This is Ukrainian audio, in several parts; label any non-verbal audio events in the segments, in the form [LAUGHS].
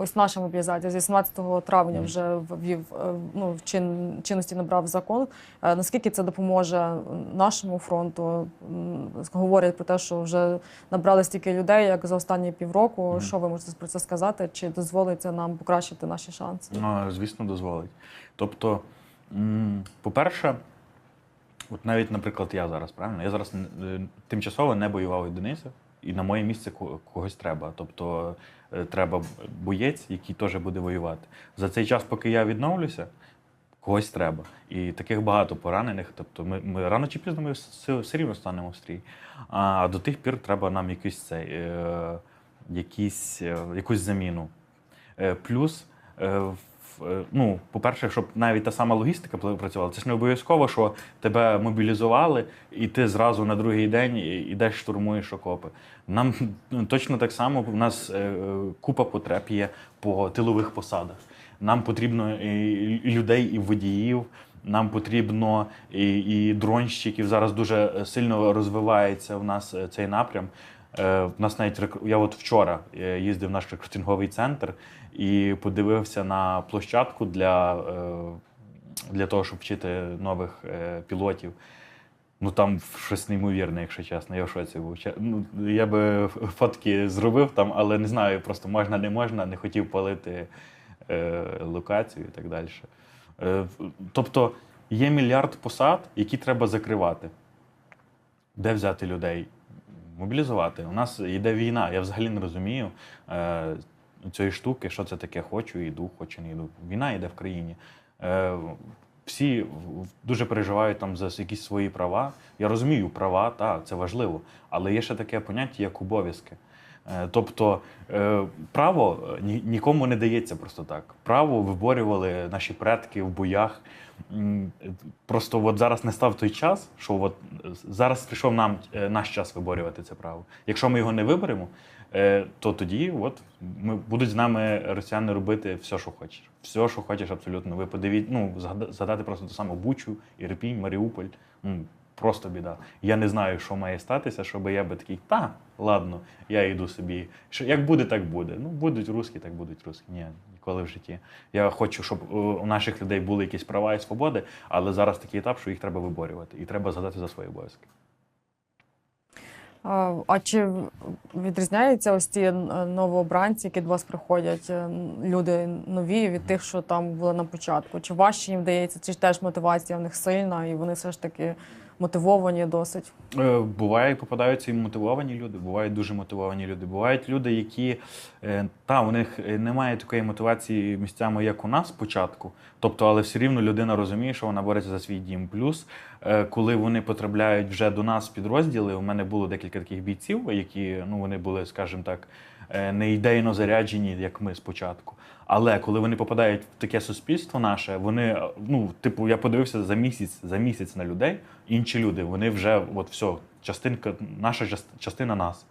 ось наша мобілізація з 18 травня вже ввів ну, в чин, чинності набрав закон. Е, Наскільки це допоможе нашому фронту? Говорять про те, що вже набрали стільки людей, як за останні півроку. Мгм. Що ви можете про це сказати? Чи дозволить це нам покращити наші шанси? Ну, звісно, дозволить. Тобто, по-перше, от навіть, наприклад, я зараз, правильно? Я зараз е, тимчасово не бойова одиниця, і на моє місце когось треба. Тобто треба боєць, який теж буде воювати. За цей час, поки я відновлюся, когось треба. І таких багато поранених. Тобто, ми, ми рано чи пізно ми все, все рівно станемо в стрій. А до тих пір треба нам якийсь цей, е, якийсь, е, якусь заміну. Е, Плюс, е, в- е, ну, по-перше, щоб навіть та сама логістика працювала, це ж не обов'язково, що тебе мобілізували, і ти зразу на другий день ідеш штурмуєш окопи. Нам точно так само у нас е, купа потреб є по тилових посадах. Нам потрібно і людей, і водіїв. Нам потрібно і, і дронщиків. Зараз дуже сильно розвивається в нас е, цей напрям. Е, В нас навіть я от вчора е, їздив в наш рекрутинговий центр і подивився на площадку для, е, для того, щоб вчити нових е, пілотів. Ну там щось неймовірне, якщо чесно. Я в шоці був. Ну, я би фотки зробив там, але не знаю, просто можна, не можна, не хотів палити е, локацію і так далі. Е, тобто є мільярд посад, які треба закривати. Де взяти людей? Мобілізувати. У нас йде війна. Я взагалі не розумію е, цієї штуки, що це таке, хочу, йду, хочу, не йду. Війна йде в країні. Е, всі дуже переживають там за якісь свої права. Я розумію, права, так, це важливо. Але є ще таке поняття, як обов'язки. Е, Тобто е, право е, ні- нікому не дається просто так. Право виборювали наші предки в боях. Просто от зараз не став той час, що от зараз прийшов нам наш час виборювати це право. Якщо ми його не виберемо, то тоді от ми будуть з нами росіяни робити все, що хочеш. Все, що хочеш, абсолютно. Ви подивіть, ну згада- згадати просто ту саму Бучу, Ірпінь, Маріуполь. Ну, Просто біда. Я не знаю, що має статися, щоб я би такий, та, ладно, я йду собі. Що, як буде, так буде. Ну, будуть русські, так будуть русські. Ні, ніколи в житті. Я хочу, щоб е, у наших людей були якісь права і свободи, але зараз такий етап, що їх треба виборювати. І треба згадати за свої обов'язки. А, чи відрізняються ось ці е, новообранці, які до вас приходять, е, люди нові від тих, що там були на початку? Чи важче їм вдається, чи теж мотивація в них сильна, і вони все ж таки мотивовані досить? Е, Буває, попадаються і мотивовані люди, бувають дуже мотивовані люди. Бувають люди, які та у них немає такої мотивації місцями, як у нас спочатку. Тобто, але все рівно людина розуміє, що вона бореться за свій дім. Плюс, коли вони потрапляють вже до нас в підрозділи, у мене було декілька таких бійців, які ну вони були, скажімо так, е, не ідейно заряджені, як ми спочатку. Але коли вони попадають в таке суспільство наше, вони е, ну, типу, я подивився за місяць за місяць на людей, інші люди, вони вже от все, частинка, наша част- частина нас.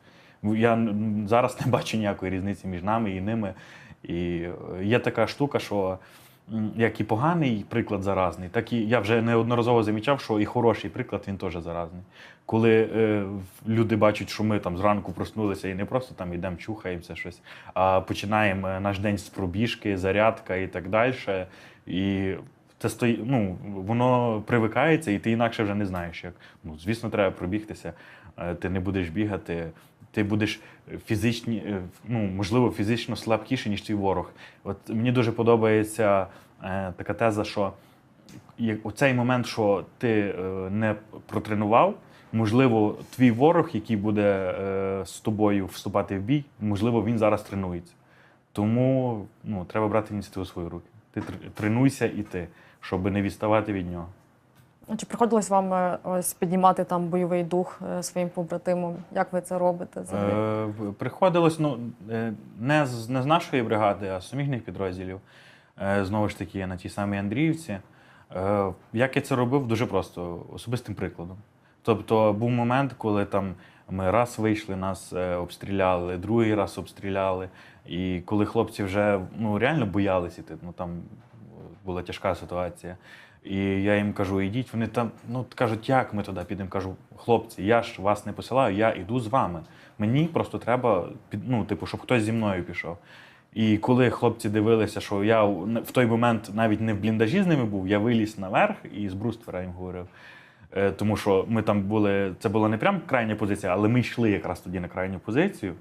Я зараз не бачу ніякої різниці між нами і ними. І е, є така штука, що як і поганий приклад заразний, так і я вже неодноразово замічав, що і хороший приклад він теж заразний. Коли е, люди бачать, що ми там зранку проснулися і не просто там йдемо, чухаємося щось, а починаємо е, наш день з пробіжки, зарядка і так далі. І це стої, ну, воно привикається, і ти інакше вже не знаєш, як. Ну, звісно, треба пробігтися. Е, Ти не будеш бігати, ти будеш фізичні, е, ну, можливо, фізично слабкіший, ніж твій ворог. От мені дуже подобається е, така теза, що як- у цей момент, що ти е, не протренував, можливо, твій ворог, який буде е, з тобою вступати в бій, можливо, він зараз тренується. Тому ну, треба брати ініціативу в свої руки. Ти тренуйся і ти, щоб не відставати від нього. Чи приходилось вам е, ось піднімати там бойовий дух е, своїм побратимам? Як ви це робите? Е, приходилось ну, е, не, з, не з нашої бригади, а з суміжних підрозділів. Знову ж таки, на тій самій Андріївці. Як я це робив? Дуже просто, особистим прикладом. Тобто був момент, коли там ми раз вийшли, нас обстріляли, другий раз обстріляли. І коли хлопці вже ну, реально боялися ну там була тяжка ситуація. І я їм кажу, ідіть. Вони там ну кажуть, як ми туди підемо. Кажу, хлопці, я ж вас не посилаю, я йду з вами. Мені просто треба ну, типу, щоб хтось зі мною пішов. І коли хлопці дивилися, що я в в той момент навіть не в бліндажі з ними був, я виліз наверх і з бруствера їм говорив. Е, Тому що ми там були, це була не прям крайня позиція, але ми йшли якраз тоді на крайню позицію.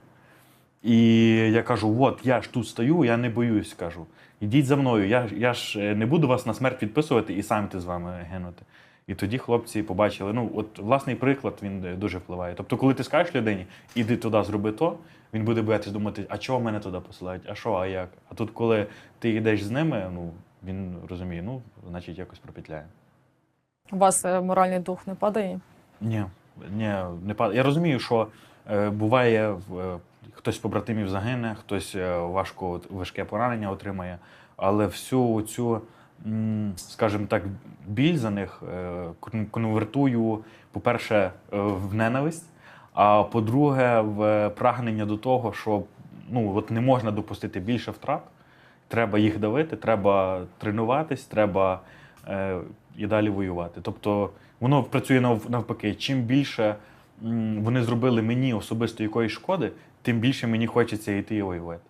І я кажу: от я ж тут стою, я не боюсь, кажу. Ідіть за мною, я, я ж е, не буду вас на смерть підписувати і сам ти з вами гинути. І тоді хлопці побачили, ну от власний приклад він е, дуже впливає. Тобто, коли ти скажеш людині, іди туди, зроби то, він буде боятися думати, а чого мене туди посилають, а що, а як? А тут, коли ти йдеш з ними, ну він розуміє, ну, значить, якось пропетляє. У вас е, моральний дух не падає? Ні, ні, не пад... Я розумію, що е, буває, в- е, хтось побратимів загине, хтось е, важко важке поранення отримає, але всю цю, скажімо так, біль за них е, конвертую, по-перше, е, в ненависть, а по-друге, в прагнення до того, що ну, от не можна допустити більше втрат. Треба їх давити, треба тренуватись, треба е, і далі воювати. Тобто воно працює навпаки. Чим більше вони зробили мені особисто якоїсь шкоди, тим більше мені хочеться йти і воювати.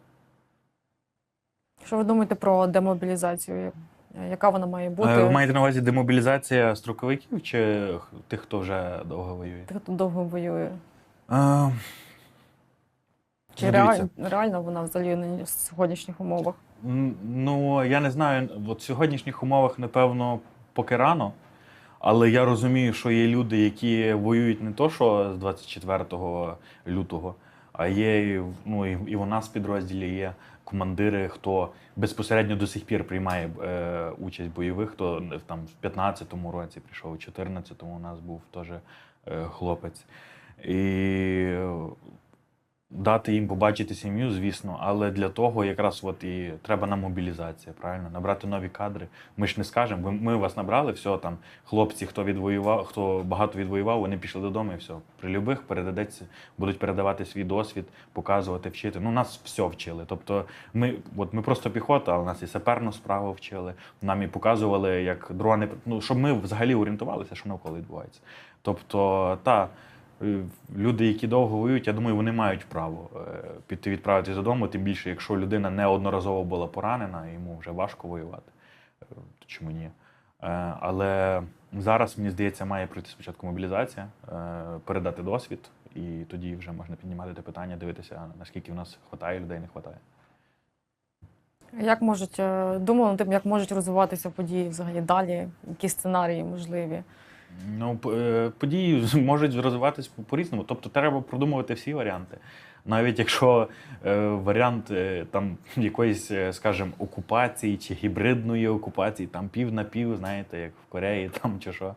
Що ви думаєте про демобілізацію? Яка вона має бути? Е, Ви маєте на увазі демобілізація строковиків чи тих, хто вже довго воює? Тих, хто довго воює? Е, Чи реаль... реально вона взагалі на сьогоднішніх умовах? Ну, я не знаю, от в сьогоднішніх умовах, напевно, поки рано. Але я розумію, що є люди, які воюють не то, що з 24 лютого, а є ну, і, і у нас в підрозділі є командири, хто безпосередньо до сих пір приймає е, участь бойових, хто там в 15-му році прийшов, у 14-му у нас був теж е, хлопець. І дати їм побачити сім'ю, звісно, але для того якраз от і треба нам мобілізація, правильно? Набрати нові кадри. Ми ж не скажемо, ми вас набрали, все там, хлопці, хто відвоював, хто багато відвоював, вони пішли додому і все. При любих передадеться, будуть передавати свій досвід, показувати, вчити. Ну, нас все вчили. Тобто, ми, от ми просто піхота, але нас і саперну справу вчили. Нам і показували, як дрони, ну, щоб ми взагалі орієнтувалися, що навколо відбувається. Тобто, та. Е, Люди, які довго воюють, я думаю, вони мають право е, піти відправитись додому, тим більше, якщо людина неодноразово була поранена, йому вже важко воювати. Е, чому ні? Але зараз, мені здається, має пройти спочатку мобілізація, передати досвід, і тоді вже можна піднімати те питання, дивитися, наскільки в нас вистачає людей, не вистачає. Як можуть думали над тим, як можуть розвиватися події взагалі далі? Які сценарії можливі? Ну, е, події [LAUGHS] можуть розвиватись по- по-різному. Тобто треба продумувати всі варіанти. Навіть якщо е, варіант е, там [LAUGHS] якоїсь, е, скажімо, окупації чи гібридної окупації, там пів на пів, знаєте, як в Кореї [LAUGHS] там чи що.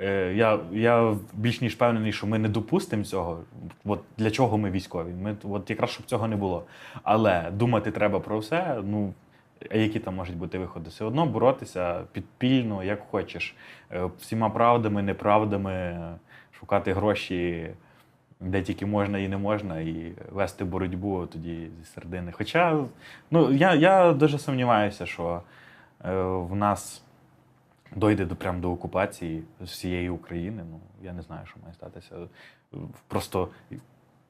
Е, я, я більш ніж впевнений, що ми не допустимо цього. От для чого ми військові? Ми от якраз щоб цього не було. Але думати треба про все. Ну а які там можуть бути виходи? Все одно боротися підпільно, як хочеш, Е, всіма правдами, неправдами, е, шукати гроші, де тільки можна і не можна, і вести боротьбу тоді зі середини. Хоча ну, я, я дуже сумніваюся, що е, в нас дойде до прям до окупації всієї України. Ну, я не знаю, що має статися. Просто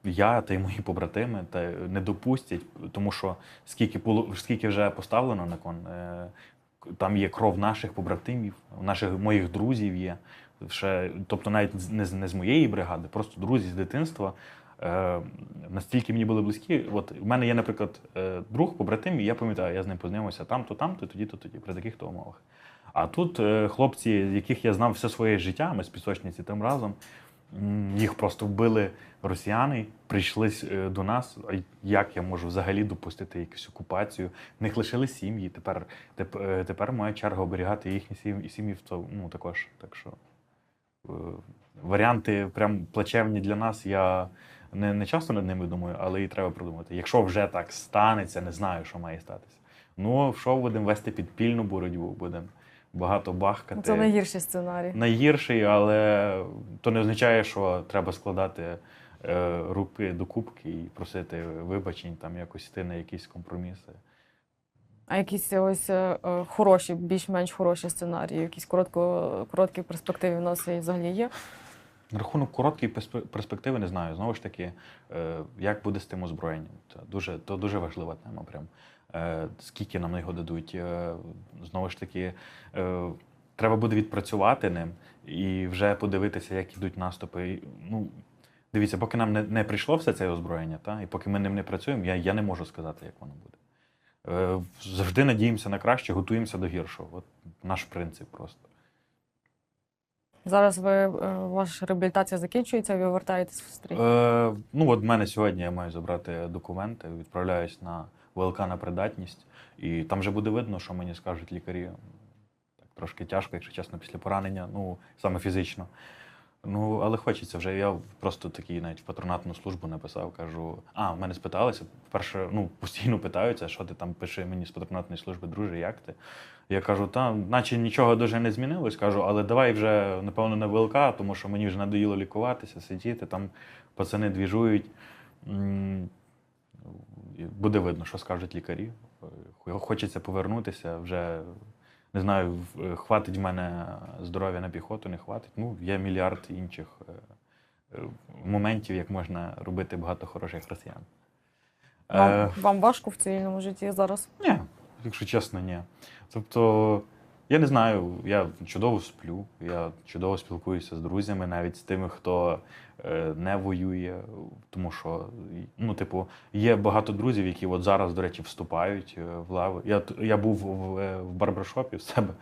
я та й мої побратими та не допустять, тому що скільки скільки вже поставлено на кон, е, там є кров наших побратимів, наших моїх друзів є. Ще, тобто навіть не з, не з моєї бригади, просто друзі з дитинства. Е, настільки мені були близькі. От у мене є, наприклад, е, друг, побратим, і я пам'ятаю, я з ним познайомився там-то, там-то, тоді-то, тоді, при таких-то умовах. А тут е, хлопці, яких я знав все своє життя, ми з пісочниці там разом, їх просто вбили росіяни, прийшли е, до нас. Як я можу взагалі допустити якусь окупацію? В них лишили сім'ї. Тепер, теп- е, тепер моя черга оберігати їхні сім'ї, сім'ї ну, також. Так що е, варіанти прям плачевні для нас. Я не, не часто над ними думаю, але і треба продумати. Якщо вже так станеться, не знаю, що має статися. Ну, що будемо вести підпільну боротьбу, будемо багато бахкати. Це найгірший сценарій. Найгірший, але то не означає, що треба складати е, руки до кубки і просити вибачень, там якось йти на якісь компроміси. А якісь ось е, е, хороші, більш-менш хороші сценарії, якісь коротко, короткі перспективи в нас і взагалі є. На рахунок короткої перспективи не знаю. Знову ж таки, е, як буде з тим озброєнням. Це дуже, то дуже важлива тема. Прям. Е, скільки нам його дадуть. Е, Знову ж таки, е, треба буде відпрацювати ним і вже подивитися, як ідуть наступи. Ну, дивіться, поки нам не, не прийшло все це озброєння, та, і поки ми ним не працюємо, я, я не можу сказати, як воно буде. Е, Завжди надіємося на краще, готуємося до гіршого. От наш принцип просто. Зараз ви ваша реабілітація закінчується, ви вертаєтесь в стрій. Е, ну, от в мене сьогодні я маю забрати документи, відправляюсь на ВЛК на придатність, і там вже буде видно, що мені скажуть лікарі. Так трошки тяжко, якщо чесно, після поранення, ну, саме фізично. Ну, але хочеться вже. Я просто такий навіть в патронатну службу написав, кажу: а, в мене спиталися. Перше, ну, постійно питаються, що ти там пиши мені з патронатної служби, друже, як ти? Я кажу, та, наче нічого дуже не змінилось. Кажу, але давай вже, напевно, на ВЛК, тому що мені вже надоїло лікуватися, сидіти, там пацани двіжують. Буде видно, що скажуть лікарі. Е, Хочеться повернутися. Вже не знаю, хватить в мене здоров'я на піхоту, не хватить. Ну, є мільярд інших е, е, моментів, як можна робити багато хороших росіян. Е, Вам, вам важко в цивільному житті зараз? ні, якщо чесно, ні. Тобто, я не знаю, я чудово сплю, я чудово спілкуюся з друзями, навіть з тими, хто е, не воює. Тому що, ну, типу, є багато друзів, які от зараз, до речі, вступають е, в лави. Я, я був в, е, в барбершопі в себе,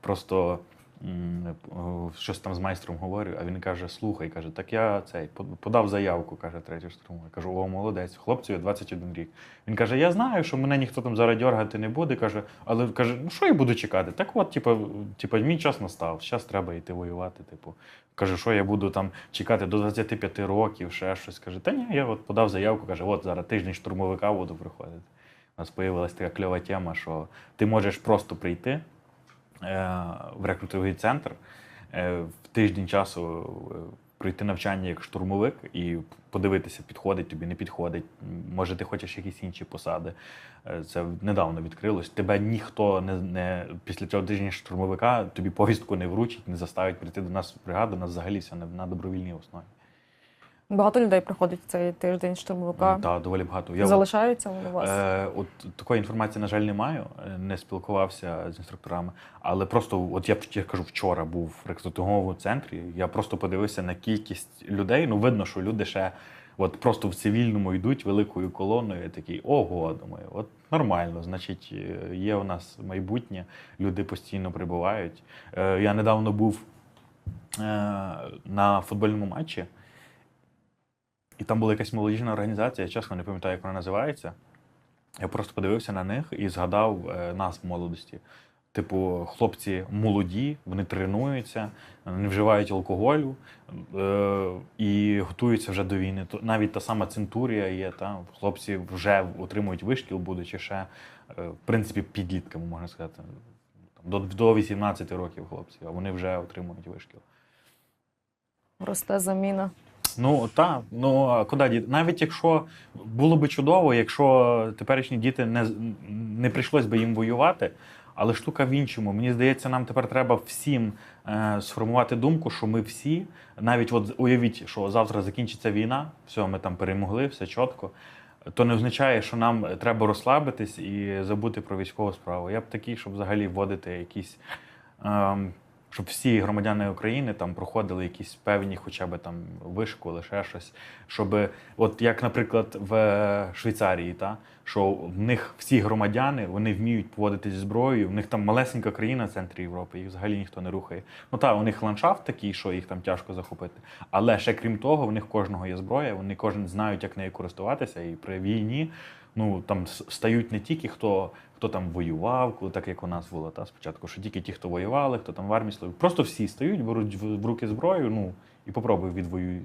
просто щось там з майстром говорю, а він каже: слухай, каже, так я цей подав заявку, каже третій штурмовий. Я кажу, о, молодець, хлопцю 21 рік. Він каже: Я знаю, що мене ніхто там зараз дергати не буде. каже, але каже, ну що я буду чекати? Так от, типу, типу, мій час настав, зараз треба йти воювати. Типу, каже, що я буду там чекати до 25 років, ще щось. Каже, та ні, я от подав заявку, каже, от зараз тиждень штурмовика буду приходити. У нас з'явилася така кльова тема, що ти можеш просто прийти е, в рекрутинговий центр е, в тиждень часу е, пройти навчання як штурмовик і подивитися, підходить тобі, не підходить. Може, ти хочеш якісь інші посади. Е, Це недавно відкрилось. Тебе ніхто не, не після цього тижня штурмовика тобі повістку не вручить, не заставить прийти до нас в бригаду. У нас взагалі все на добровільній основі. Багато людей приходить цей тиждень штурмовика. Так, доволі багато. Я Залишаються вони у вас? Е, от такої інформації, на жаль, не маю. е, Не спілкувався з інструкторами. Але просто, от я, я кажу, вчора був в рекрутинговому центрі. Я просто подивився на кількість людей. Ну, видно, що люди ще от просто в цивільному йдуть великою колоною. Я такий, ого, думаю, от нормально. Значить, е, є у нас майбутнє, люди постійно прибувають. Е, Я недавно був е, на футбольному матчі. І там була якась молодіжна організація, я чесно не пам'ятаю, як вона називається. Я просто подивився на них і згадав е, нас в молодості. Типу, хлопці молоді, вони тренуються, не вживають алкоголю е, і готуються вже до війни. Навіть та сама центурія є, та хлопці вже отримують вишкіл, будучи ще, е, в принципі, підлітками, можна сказати. До, до 18 років хлопці, а вони вже отримують вишкіл. Росте заміна. Ну так, ну а куди діти? Навіть якщо було би чудово, якщо теперішні діти не, не прийшлось би їм воювати, але штука в іншому. Мені здається, нам тепер треба всім е, сформувати думку, що ми всі, навіть от уявіть, що завтра закінчиться війна, все, ми там перемогли, все чітко. То не означає, що нам треба розслабитись і забути про військову справу. Я б такий, щоб взагалі вводити якісь. Ем, щоб всі громадяни України там проходили якісь певні, хоча б там вишку, лише щось. Щоб, от як, наприклад, в Швейцарії, та, що в них всі громадяни вони вміють поводитись зброєю, в них там малесенька країна в центрі Європи, їх взагалі ніхто не рухає. Ну так, у них ландшафт такий, що їх там тяжко захопити. Але ще крім того, в них кожного є зброя, вони кожен знають, як нею користуватися, і при війні ну там стають не тільки хто. Хто там воював, коли так як у нас було та спочатку, що тільки ті, хто воювали, хто там в армії служив. Просто всі стають, беруть в, в руки зброю, ну і попробуй відвоюй е,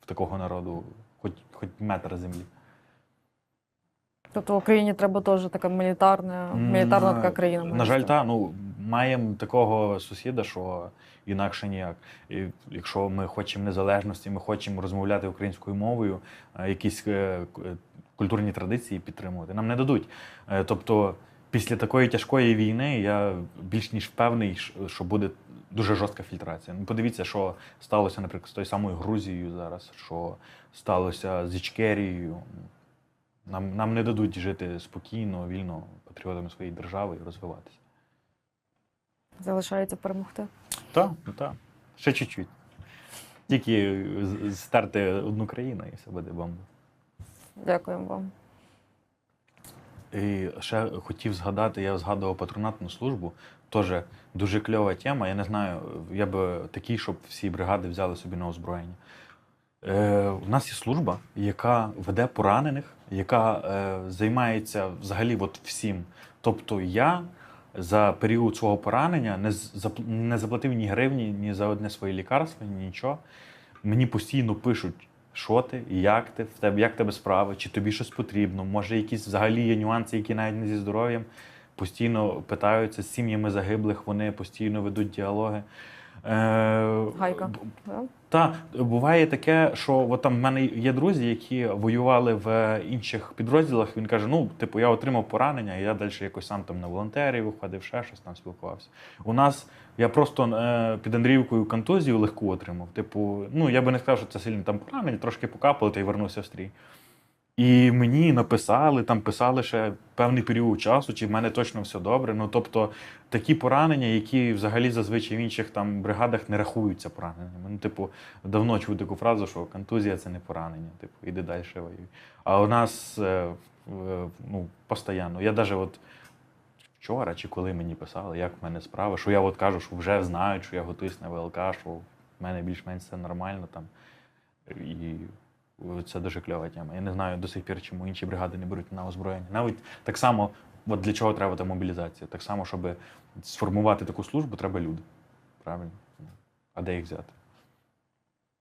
в такого народу хоч, хоч метр землі. Тобто в Україні треба теж така мілітарна, мілітарна така країна. На жаль, бути. та ну маємо такого сусіда, що інакше ніяк. І якщо ми хочемо незалежності, ми хочемо розмовляти українською мовою, е, якісь е, культурні традиції підтримувати. Нам не дадуть. Е, Тобто, після такої тяжкої війни я більш ніж впевнений, що буде дуже жорстка фільтрація. Ну, подивіться, що сталося, наприклад, з тою самою Грузією зараз, що сталося з Ічкерією. Нам, нам не дадуть жити спокійно, вільно, патріотами своєї держави і розвиватися. Залишається перемогти. Так, так. Ще чуть-чуть. Тільки стерти одну країну і все буде бомба. Дякуємо вам. І ще хотів згадати, я згадував патронатну службу. Теж дуже кльова тема. Я не знаю, я би такий, щоб всі бригади взяли собі на озброєння. Е, у нас є служба, яка веде поранених, яка е, займається взагалі от всім. Тобто я за період свого поранення не, не заплатив ні гривні, ні за одне своє лікарство, ні нічого. Мені постійно пишуть, що ти, як ти, в тебе, як тебе справи, чи тобі щось потрібно, може якісь взагалі є нюанси, які навіть не зі здоров'ям. Постійно питаються з сім'ями загиблих, вони постійно ведуть діалоги. Е, Гайка. та буває таке, що от там в мене є друзі, які воювали в інших підрозділах. Він каже: ну, типу, я отримав поранення, і я далі якось сам там на волонтерів виходив, ще щось там спілкувався. У нас я просто е, під Андріївкою контузію легку отримав. Типу, ну я би не сказав, що це сильно там поранення, трошки покапало, та й вернувся в стрій. І мені написали, там писали ще певний період часу, чи в мене точно все добре. Ну тобто такі поранення, які взагалі зазвичай в інших там бригадах не рахуються пораненнями. Ну, типу, давно чув таку фразу, що контузія це не поранення. Типу, іди далі воюй. А у нас е, е, ну, постійно. Я навіть от вчора чи коли мені писали, як в мене справа, що я от кажу, що вже знають, що я готуюсь на ВЛК, що в мене більш-менш все нормально там. І це дуже кльова тема. Я не знаю до сих пір, чому інші бригади не беруть на озброєння. Навіть так само, от для чого треба та мобілізація? Так само, щоб сформувати таку службу, треба люди. Правильно? А де їх взяти?